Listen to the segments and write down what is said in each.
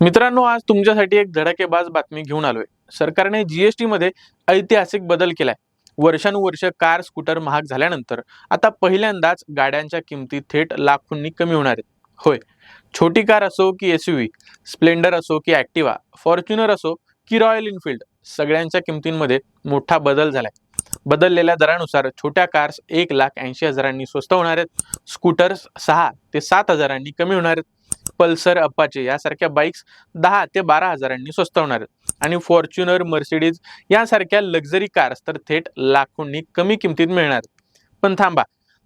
मित्रांनो आज तुमच्यासाठी एक धडाकेबाज बातमी घेऊन आलोय. सरकारने जीएसटी मध्ये ऐतिहासिक बदल केलाय. वर्षानुवर्ष कार स्कूटर महाग झाल्यानंतर आता पहिल्यांदाच गाड्यांच्या किमती थेट लाखोंनी कमी होणार आहेत. होय छोटी कार असो की एस स्प्लेंडर असो की ॲक्टिवा फॉर्च्युनर असो की रॉयल इनफिल्ड सगळ्यांच्या किमतींमध्ये मोठा बदल झालाय. बदललेल्या दरानुसार छोट्या कार्स एक लाख ऐंशी हजारांनी स्वस्त होणार आहेत. स्कूटर्स सहा ते सात हजारांनी कमी होणार आहेत. पल्सर अपाचे यासारख्या बाईक्स दहा ते बारा हजारांनी स्वस्त होणार आणि फॉर्च्युनर मर्सिडीज यासारख्या लक्झरी कार्स तर थेट लाखोंनी कमी किमतीत मिळणार पण थांबा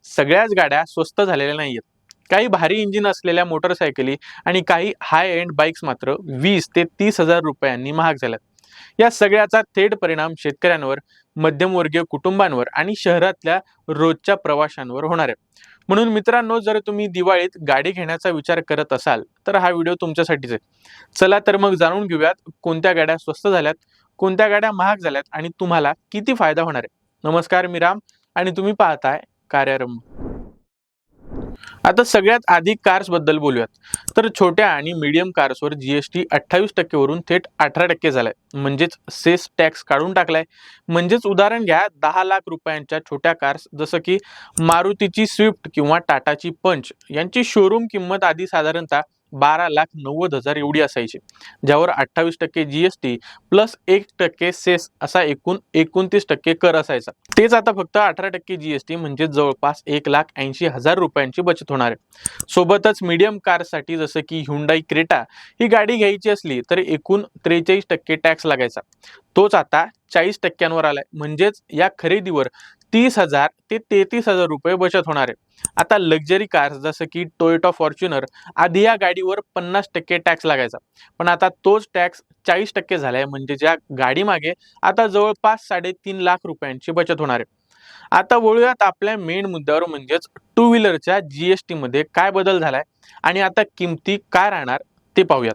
सगळ्याच गाड्या स्वस्त झालेल्या नाहीयेत. काही भारी इंजिन असलेल्या मोटरसायकली आणि काही हाय एंड बाईक्स मात्र वीस ते तीस हजार रुपयांनी महाग झाल्यात. या सगळ्याचा थेट परिणाम शेतकऱ्यांवर मध्यमवर्गीय कुटुंबांवर आणि शहरातल्या रोजच्या प्रवाशांवर होणार आहे. म्हणून मित्रांनो जर तुम्ही दिवाळीत गाडी घेण्याचा विचार करत असाल तर हा व्हिडिओ तुमच्यासाठीच आहे. चला तर मग जाणून घेऊयात कोणत्या गाड्या स्वस्त झाल्यात कोणत्या गाड्या महाग झाल्यात आणि तुम्हाला किती फायदा होणार आहे. नमस्कार मी राम आणि तुम्ही पाहताय कार्यारंभ. आता सगळ्यात आधी कार्सबद्दल बोलूयात. तर छोट्या आणि मीडियम कार्सवर जीएसटी अठ्ठावीस टक्केवरून थेट अठरा टक्के झालाय. म्हणजेच सेस टॅक्स काढून टाकलाय. म्हणजेच उदाहरण घ्या दहा लाख रुपयांच्या छोट्या कार्स जसं की मारुतीची स्विफ्ट किंवा टाटाची पंच यांची शोरूम किंमत आधी साधारणतः बारा लाख नव्वद हजार एवढी असायची. ज्यावर अठ्ठावीस टक्के जीएसटी प्लस एक टक्के सेस असा एकूण एकोणतीस टक्के कर असायचा. तेच आता फक्त अठरा टक्के जीएसटी म्हणजे जवळपास एक लाख ऐंशी हजार रुपयांची बचत होणार आहे. सोबतच मीडियम कारसाठी जसं की हुंडाई क्रेटा ही गाडी घ्यायची असली तर एकूण त्रेचाळीस टक्के टॅक्स लागायचा. तोच आता चाळीस टक्क्यांवर आलाय. म्हणजेच या खरेदीवर तीस हजार ते तेहतीस हजार रुपये बचत होणार आहे. आता लक्झरी कार्स जसं की टोयोटा फॉर्च्युनर आधी या गाडीवर पन्नास टक्के टॅक्स लागायचा. पण आता तोच टॅक्स चाळीस टक्के झालाय म्हणजे ज्या गाडीमागे आता जवळपास साडेतीन लाख रुपयांची बचत होणार आहे. आता वळूयात आपल्या मेन मुद्द्यावर म्हणजेच टू व्हीलरच्या जीएसटी मध्ये काय बदल झालाय आणि आता किमती काय राहणार ते पाहूयात.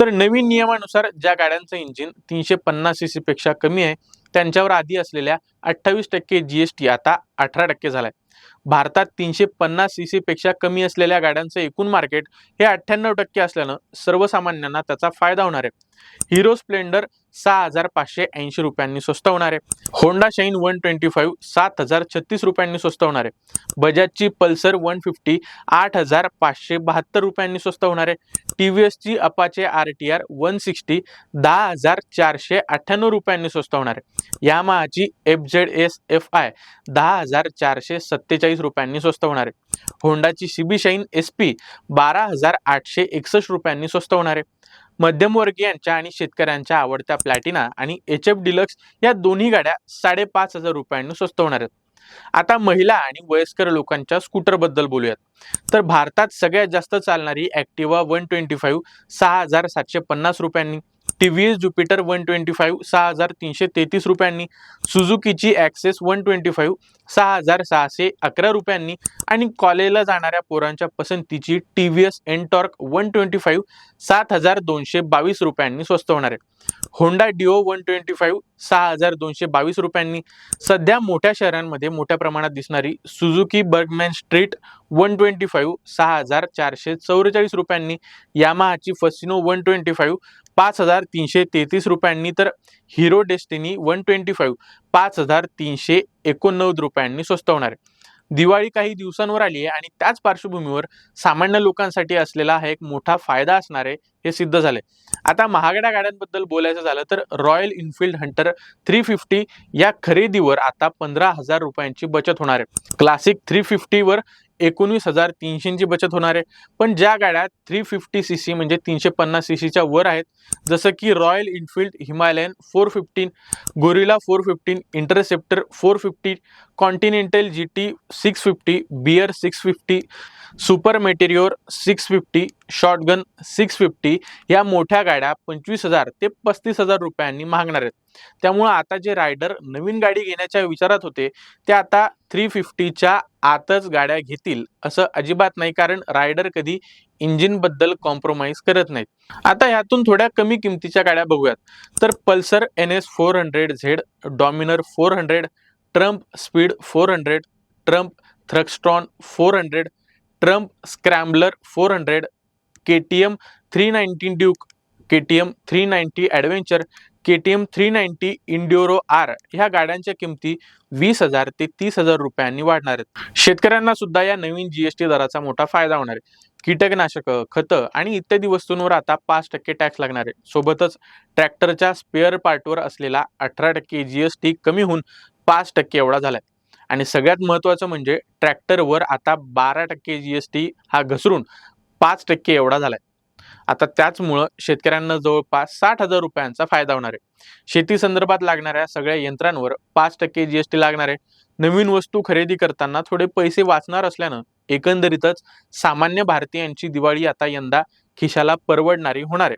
तर नवीन नियमानुसार ज्या गाड्यांचं इंजिन तीनशे पन्नास सी पेक्षा कमी आहे त्यांच्यावर आधी असलेल्या अठ्ठावीस टक्के जी एस टी आता अठरा टक्के झाला आहे भारतात तीनशे पन्नास सी पेक्षा कमी असलेल्या गाड्यांचं एकूण मार्केट हे अठ्ठ्याण्णव टक्के असल्यानं सर्वसामान्यांना त्याचा फायदा होणार आहे. हिरो स्प्लेंडर सहा हजार पाचशे ऐंशी रुपयांनी स्वस्त होणार आहे. Honda Shine one twenty five सात हजार छत्तीस रुपयांनी स्वस्त होणार आहे. बजाजची पल्सर वन फिफ्टी आठ हजार पाचशे बहात्तर रुपयांनी स्वस्त होणार आहे. टी व्ही एसची Apache R T R one sixty दहा हजार चारशे अठ्ठ्याण्णव रुपयांनी स्वस्त होणार आहे. यामाहाची F Z S F I दहा हजार चारशे सत्तर सत्तेचाळीस रुपयांनी स्वस्त होणार आहे. होंडाची सीबी शाईन एस पी बारा हजार आठशे एकसष्ट रुपयांनी स्वस्त होणार आहे. मध्यमवर्गीयांच्या आणि शेतकऱ्यांच्या आवडत्या प्लॅटिना आणि एच एफ डिलक्स या दोन्ही गाड्या साडेपाच हजार रुपयांनी स्वस्त होणार आहेत. आता महिला आणि वयस्कर लोकांच्या स्कूटरबद्दल बोलूयात. तर भारतात सगळ्यात जास्त चालणारी ॲक्टिवा वन ट्वेंटी फाईव्ह सहा हजार सातशे पन्नास रुपयांनी T V S Jupiter one twenty five सहा हजार तीनशे तेहतीस रुपयांनी सुझुकीची ॲक्सेस वन ट्वेंटी फाईव्ह सहा हजार सहाशे अकरा रुपयांनी आणि कॉलेजला जाणाऱ्या पोरांच्या पसंतीची T V S Ntorq one twenty five सात हजार दोनशे बावीस रुपयांनी स्वस्त होणार आहे. Honda Dio one twenty five सहा हजार दोनशे बावीस रुपयांनी सध्या मोठ्या शहरांमध्ये मोठ्या प्रमाणात दिसणारी Suzuki Burgman Street one twenty five सहा हजार चारशे चौवेचाळीस रुपयांनी यामाहाची फसिनो वन ट्वेंटी फाईव्ह पाच हजार तीनशे तेहतीस रुपयांनी तर Hero Destini one twenty five पाच हजार तीनशे एकोणनव्वद रुपयांनी स्वस्त होणार आहे. दिवाळी काही दिवसांवर आली आहे आणि त्याच पार्श्वभूमीवर सामान्य लोकांसाठी असलेला हा एक मोठा फायदा असणार आहे हे सिद्ध झाले. आता महागड्या गाड्यांबद्दल बोलायचं झालं तर Royal Enfield Hunter three fifty या खरेदीवर आता पंधरा हजार रुपयांची बचत होणार आहे. क्लासिक थ्री फिफ्टीवर एकोणीस हजार तीनशेची बचत होणार आहे. पण ज्या गाड्या थ्री फिफ्टी सी सी म्हणजे तीनशे पन्नास सी सीच्या वर आहेत जसं की Royal Enfield Himalayan four fifteen Guerrilla four fifteen Interceptor four fifty Continental G T six fifty Bear six fifty Super Meteor six fifty Shotgun six fifty या मोठ्या गाड्या पंचवीस हजार ते पस्तीस हजार रुपयांनी मागणार आहेत. त्यामुळं आता जे रायडर नवीन गाडी घेण्याच्या विचारात होते ते आता थ्री फिफ्टीच्या आतच गाड्या घेतील असं अजिबात नाही कारण रायडर कधी इंजिनबद्दल कॉम्प्रोमाइज करत नाहीत. आता ह्यातून थोड्या कमी किमतीच्या गाड्या बघूयात. तर Pulsar N S four hundred Z Dominar four hundred Triumph Speed four hundred Triumph Thruxton four hundred Triumph Scrambler four hundred K T M three ninety Duke K T M three ninety Adventure K T M three ninety Enduro R ह्या गाड्यांच्या किमती वीस हजार ते तीस हजार रुपयांनी वाढणार आहेत. शेतकऱ्यांना सुद्धा या नवीन जीएसटी दराचा मोठा फायदा होणार आहे. कीटकनाशकं खतं आणि इत्यादी वस्तूंवर आता पाच टक्के टॅक्स लागणार आहे. सोबतच ट्रॅक्टरच्या स्पेअर पार्टवर असलेला अठरा टक्के जीएसटी कमी होऊन पाच टक्के एवढा झालाय. आणि सगळ्यात महत्त्वाचं म्हणजे ट्रॅक्टरवर आता बारा टक्के जी एस टी हा घसरून पाच टक्के एवढा झालाय. आता त्याचमुळं शेतकऱ्यांना जवळपास साठ हजार रुपयांचा फायदा होणार आहे. शेती संदर्भात लागणाऱ्या सगळ्या यंत्रांवर पाच टक्के जीएसटी लागणार आहे. नवीन वस्तू खरेदी करताना थोडे पैसे वाचणार असल्यानं एकंदरीतच सामान्य भारतीयांची दिवाळी आता यंदा खिशाला परवडणारी होणार आहे.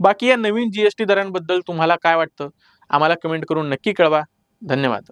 बाकी या नवीन जीएसटी दरांबद्दल तुम्हाला काय वाटतं? आम्हाला कमेंट करून नक्की कळवा. धन्यवाद.